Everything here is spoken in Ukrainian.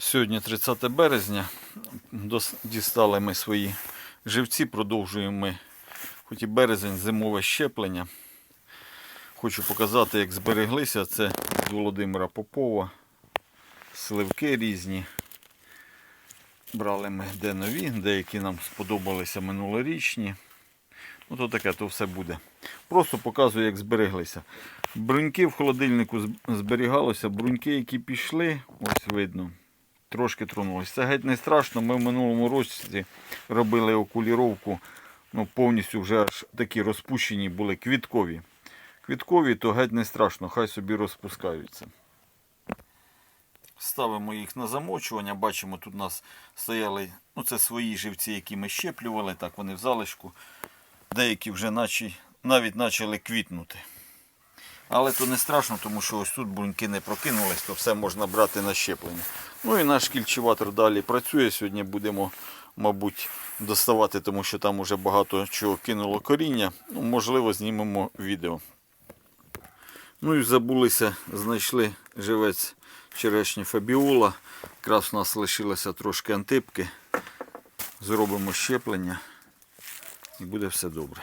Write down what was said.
Сьогодні 30 березня. Дістали ми свої живці, продовжуємо ми, хоч і березень, зимове щеплення. Хочу показати, як збереглися. Це від Володимира Попова. Сливки різні. Брали ми де нові, деякі нам сподобалися минулорічні. Ну, то таке, то все буде. Просто показую, як збереглися. Бруньки в холодильнику з- зберігалося, бруньки, які пішли, ось видно, трошки тронулися. Це геть не страшно. Ми в минулому році робили окуліровку, ну, повністю вже аж такі розпущені були квіткові. Квіткові, то геть не страшно, хай собі розпускаються. Ставимо їх на замочування. Бачимо, тут у нас стояли, ну це свої живці, які ми щеплювали, так вони в залишку. Деякі вже наче, навіть почали квітнути. Але то не страшно, тому що ось тут бруньки не прокинулись, то все можна брати на щеплення. Ну і наш кільчеватор далі працює. Сьогодні будемо, мабуть, доставати, тому що там уже багато чого кинуло коріння. Ну, можливо, знімемо відео. Ну і забулися, знайшли живець черешні Фабіола. Якраз у нас лишилося трошки антипки. Зробимо щеплення і буде все добре.